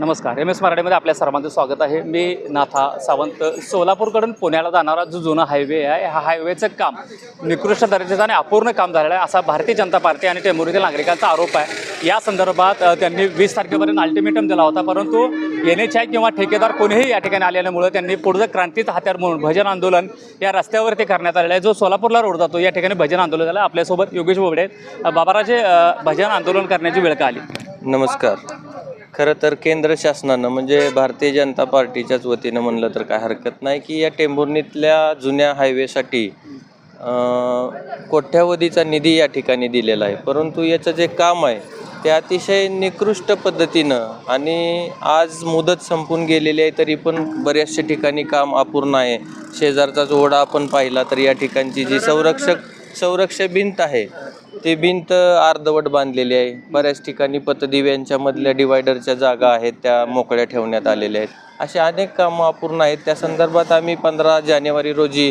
नमस्कार. M S मराठीमध्ये आपल्या सर्वांचं स्वागत आहे. मी नाथा सावंत. सोलापूरकडून पुण्याला जाणारा जो जुना हायवे आहे हा हायवेचं काम निकृष्ट दर्जाचं आणि अपूर्ण काम झालेलं आहे असा भारतीय जनता पार्टी आणि टेंबुरीतील नागरिकांचा आरोप आहे. या संदर्भात त्यांनी वीस तारखेपर्यंत अल्टिमेटम दिला होता परंतु एन एच आय किंवा ठेकेदार कोणीही या ठिकाणी आल्यामुळे त्यांनी पुढचं क्रांतीचं हत्यार म्हणून भजन आंदोलन या रस्त्यावरती करण्यात आलेलं आहे. जो सोलापूरला रोड जातो या ठिकाणी भजन आंदोलन झालं. आपल्यासोबत योगेश बोबडे बाबाराजे भजन आंदोलन करण्याची वेळ का आली? नमस्कार. खरं तर केंद्र शासनानं म्हणजे भारतीय जनता पार्टीच्याच वतीनं म्हणलं तर काय हरकत नाही की या टेंभुर्णीतल्या जुन्या हायवेसाठी कोट्यावधीचा निधी या ठिकाणी दिलेला आहे. परंतु याचं जे काम आहे ते अतिशय निकृष्ट पद्धतीनं आणि आज मुदत संपून गेलेली आहे तरी पण बऱ्याचशा ठिकाणी काम अपूर्ण आहे. शेजारचा ओढा आपण पाहिला तर या ठिकाणची जी संरक्षक संरक्षक भिंत आहे ती भिंत अर्धवट बांधलेली आहे. बऱ्याच ठिकाणी पतदिव्यांच्या मधल्या डिवायडरच्या जागा आहेत त्या मोकळ्या ठेवण्यात आलेल्या आहेत. असे अनेक कामं अपूर्ण आहेत. त्या संदर्भात आम्ही पंधरा जानेवारी रोजी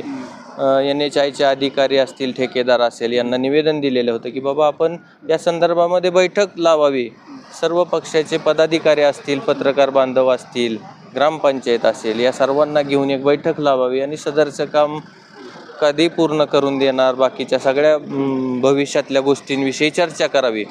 एन एच आयचे अधिकारी असतील ठेकेदार असेल यांना निवेदन दिलेलं होतं की बाबा आपण या संदर्भामध्ये बैठक लावावी. सर्व पक्षाचे पदाधिकारी असतील पत्रकार बांधव असतील ग्रामपंचायत असेल या सर्वांना घेऊन एक बैठक लावावी आणि सदरचं काम कधी पूर्ण करून देणार बाकीच्या सगळ्या भविष्यातल्या गोष्टींविषयी चर्चा करावी.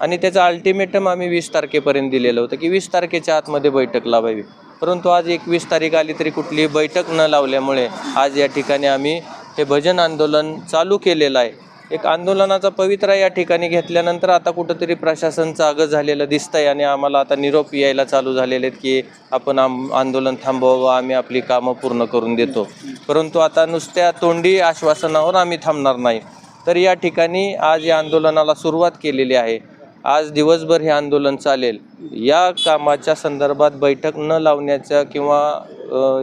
आणि त्याचं अल्टिमेटम आम्ही वीस तारखेपर्यंत दिलेलं होतं की वीस तारखेच्या आतमध्ये बैठक लावावी. परंतु आज एकवीस तारीख आली तरी कुठलीही बैठक न लावल्यामुळे आज या ठिकाणी आम्ही हे भजन आंदोलन चालू केलेलं आहे. एक आंदोलनाचा पवित्रा या ठिकाणी घेतल्यानंतर आता कुठंतरी प्रशासन आगं झालेलं दिसतंय आणि आम्हाला आता निरोप यायला चालू झालेले आहेत की आपण आम आंदोलन थांबवावं आम्ही आपली कामं पूर्ण करून देतो. परंतु आता नुसत्या तोंडी आश्वासनावर आम्ही थांबणार नाही. तर या ठिकाणी आज या आंदोलनाला सुरुवात केलेली आहे. आज दिवसभर हे आंदोलन चालेल. या कामाच्या संदर्भात बैठक न लावण्याच्या किंवा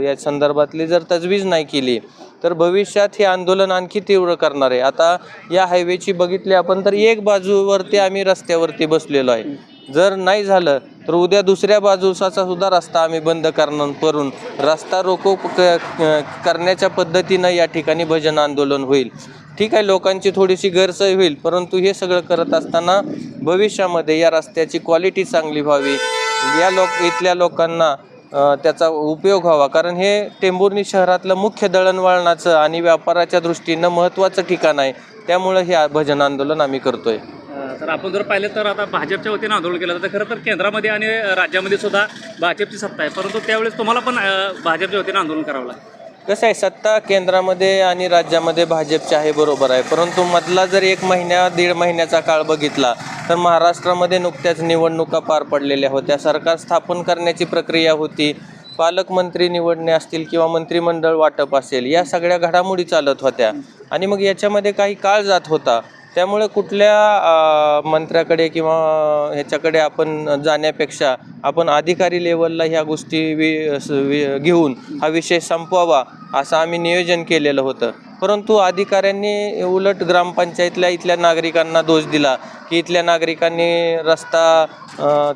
या संदर्भातली जर तजवीज नाही केली तर भविष्यात हे आंदोलन आणखी तीव्र करणार आहे. आता या हायवेची बघितली आपण तर एक बाजूवरती आम्ही रस्त्यावरती बसलेलो आहे. जर नाही झालं तर उद्या दुसऱ्या बाजूसाचा सुद्धा रस्ता आम्ही बंद करणं करून रस्ता रोको क- करण्याच्या पद्धतीनं या ठिकाणी भजन आंदोलन होईल. ठीक आहे लोकांची थोडीशी गैरसोय होईल परंतु हे सगळं करत असताना भविष्यामध्ये या रस्त्याची क्वालिटी चांगली व्हावी. या लोक इथल्या लोकांना त्याचा उपयोग व्हावा. कारण हे टेंभुर्णी शहरातलं मुख्य दळणवळणाचं आणि व्यापाराच्या दृष्टीनं महत्त्वाचं ठिकाण आहे. त्यामुळं हे भजन आंदोलन आम्ही करतोय. तर आपण जर पाहिलं तर आता भाजपच्या वतीनं आंदोलन केलं जातं. खरं तर केंद्रामध्ये आणि राज्यामध्ये सुद्धा भाजपची सत्ता आहे. परंतु त्यावेळेस तुम्हाला पण भाजपच्या वतीनं आंदोलन करावं लागतं. कसं आहे सत्ता केंद्रामध्ये आणि राज्यामध्ये भाजपची आहे बरोबर आहे. परंतु मधला जर एक महिन्या दीड महिन्याचा काळ बघितला तर महाराष्ट्रामध्ये नुकत्याच निवडणुका पार पडलेल्या होत्या. सरकार स्थापन करण्याची प्रक्रिया होती. पालकमंत्री निवडणे असतील किंवा मंत्रिमंडळ वाटप असेल या सगळ्या घडामोडी चालत होत्या. आणि मग याच्यामध्ये काही काळ जात होता. त्यामुळे कुठल्या अ, मंत्र्याकडे किंवा ह्याच्याकडे आपण जाण्यापेक्षा आपण अधिकारी लेवलला ह्या गोष्टी वि स- वि- घेऊन हा विषय संपवावा असं आम्ही नियोजन केलेलं होतं. परंतु अधिकाऱ्यांनी उलट ग्रामपंचायतल्या इथल्या नागरिकांना दोष दिला की इथल्या नागरिकांनी रस्ता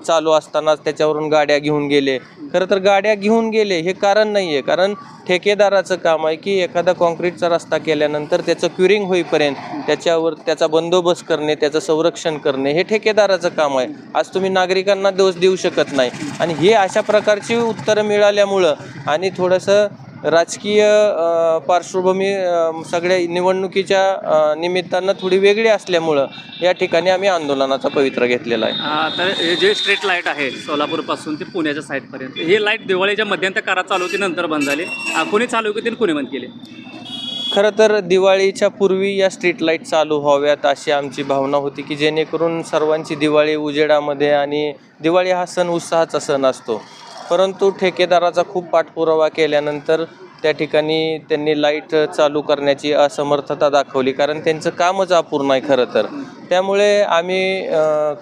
चालू असतानाच त्याच्यावरून गाड्या घेऊन गेले. खरं तर गाड्या घेऊन गेले हे कारण नाही आहे कारण ठेकेदाराचं काम आहे की एखादा कॉन्क्रीटचा रस्ता केल्यानंतर त्याचं क्युरिंग होईपर्यंत त्याच्यावर त्याचा बंदोबस्त करणे त्याचं संरक्षण करणे हे ठेकेदाराचं काम आहे. आज तुम्ही नागरिकांना दोष देऊ शकत नाही. आणि हे अशा प्रकारची उत्तरं मिळाल्यामुळं आणि थोडंसं राजकीय पार्श्वभूमी सगळ्या निवडणुकीच्या निमित्तानं थोडी वेगळी असल्यामुळं या ठिकाणी आम्ही आंदोलनाचा पवित्रा घेतलेला आहे. तर हे जे स्ट्रीट लाइट आहे सोलापूरपासून ते पुण्याच्या साईडपर्यंत हे लाइट दिवाळीच्या मध्यंतर काळात चालू होती नंतर बंद झाली. कोणी चालू केली आणि कोणी बंद केली? खरं तर दिवाळीच्या पूर्वी या स्ट्रीट लाइट चालू व्हाव्यात अशी आमची भावना होती की जेणेकरून सर्वांची दिवाळी उजेडामध्ये आणि दिवाळी हा सण उत्साहाचा सण असतो. परंतु ठेकेदाराचा खूप पाठपुरावा केल्यानंतर त्या ठिकाणी त्यांनी लाइट चालू करण्याची असमर्थता दाखवली. कारण त्यांचं कामच अपूर्ण आहे खरं तर. त्यामुळे आम्ही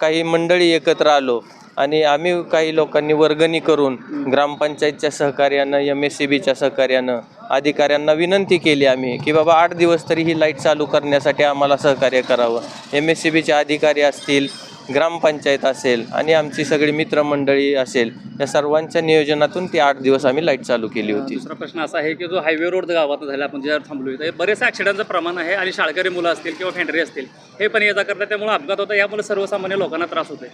काही मंडळी एकत्र आलो आणि आम्ही काही लोकांनी वर्गणी करून ग्रामपंचायतच्या सहकार्यानं एम एस सी बीच्या सहकार्यानं अधिकाऱ्यांना विनंती केली आम्ही की बाबा आठ दिवस तरी ही लाइट चालू करण्यासाठी आम्हाला सहकार्य करावं. एम एस सी बीचे अधिकारी असतील ग्रामपंचायत असेल आणि आमची सगळी मित्रमंडळी असेल या सर्वांच्या नियोजनातून ती आठ दिवस आम्ही लाइट चालू केली होती. दुसरा प्रश्न असा आहे की जो हायवे रोड गावात झाला आपण ज्यावर थांबलो तर बरेचसे ॲक्सिडेंटचं प्रमाण आहे आणि शाळकरी मुलं असतील किंवा फेंडरी असतील हे पण ये जा करतात त्यामुळे अपघात होता यामुळे सर्वसामान्य लोकांना त्रास होतोय.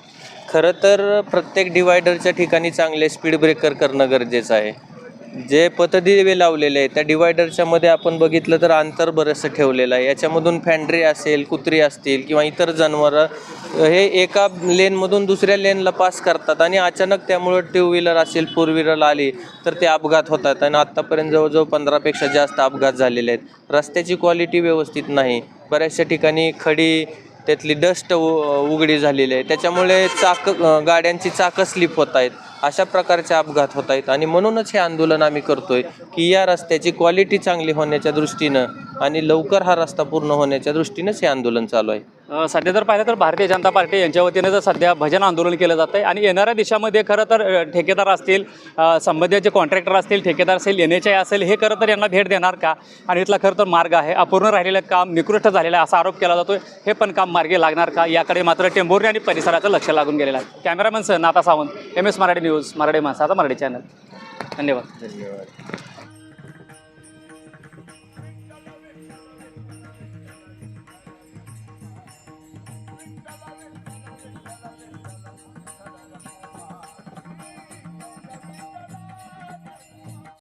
खरं तर प्रत्येक डिवायडरच्या ठिकाणी चांगले स्पीड ब्रेकर करणं गरजेचं आहे. जे पतदिवे लावलेले आहेत त्या डिवायडरच्या मध्ये आपण बघितलं तर अंतर बरंचसं ठेवलेलं आहे. याच्यामधून फॅन्ड्री असेल कुत्री असतील किंवा इतर जनावरं हे एका लेनमधून दुसऱ्या लेनला पास करतात आणि अचानक त्यामुळं टू व्हीलर असेल फोर व्हीलर आली तर ते अपघात होतात आणि आत्तापर्यंत जवळजवळ पंधरापेक्षा जास्त अपघात झालेले आहेत. रस्त्याची क्वालिटी व्यवस्थित नाही. बऱ्याचशा ठिकाणी खडी त्यातली डस्ट उघडी झालेली आहे. त्याच्यामुळे चाक गाड्यांची चाकं स्लिप होत आहेत. अशा प्रकारचे अपघात होत आहेत. आणि म्हणूनच हे आंदोलन आम्ही करतोय की या रस्त्याची क्वालिटी चांगली होण्याच्या दृष्टीनं आणि लवकर हा रस्ता पूर्ण होण्याच्या दृष्टीनंच हे आंदोलन चालू आहे. सध्या जर पाहिलं तर भारतीय जनता पार्टी यांच्या वतीने जर सध्या भजन आंदोलन केलं जात आहे आणि येणाऱ्या दिशामध्ये खरं तर ठेकेदार असतील संबंधित जे कॉन्ट्रॅक्टर असतील ठेकेदार असेल एन एच आय असेल हे खरं तर यांना भेट देणार का? आणि इथला खरं तर मार्ग आहे. अपूर्ण राहिलेलं काम निकृष्ट झालेलं आहे असा आरोप केला जातो हे पण काम मार्गी लागणार का? याकडे मात्र टेंभुर्णी आणि परिसराचं लक्ष लागून गेलेलं आहे. Cameraman sir Natha Sawant M S Marathi news Marathi माणसाचा मराठी चॅनल धन्यवाद. धन्यवाद.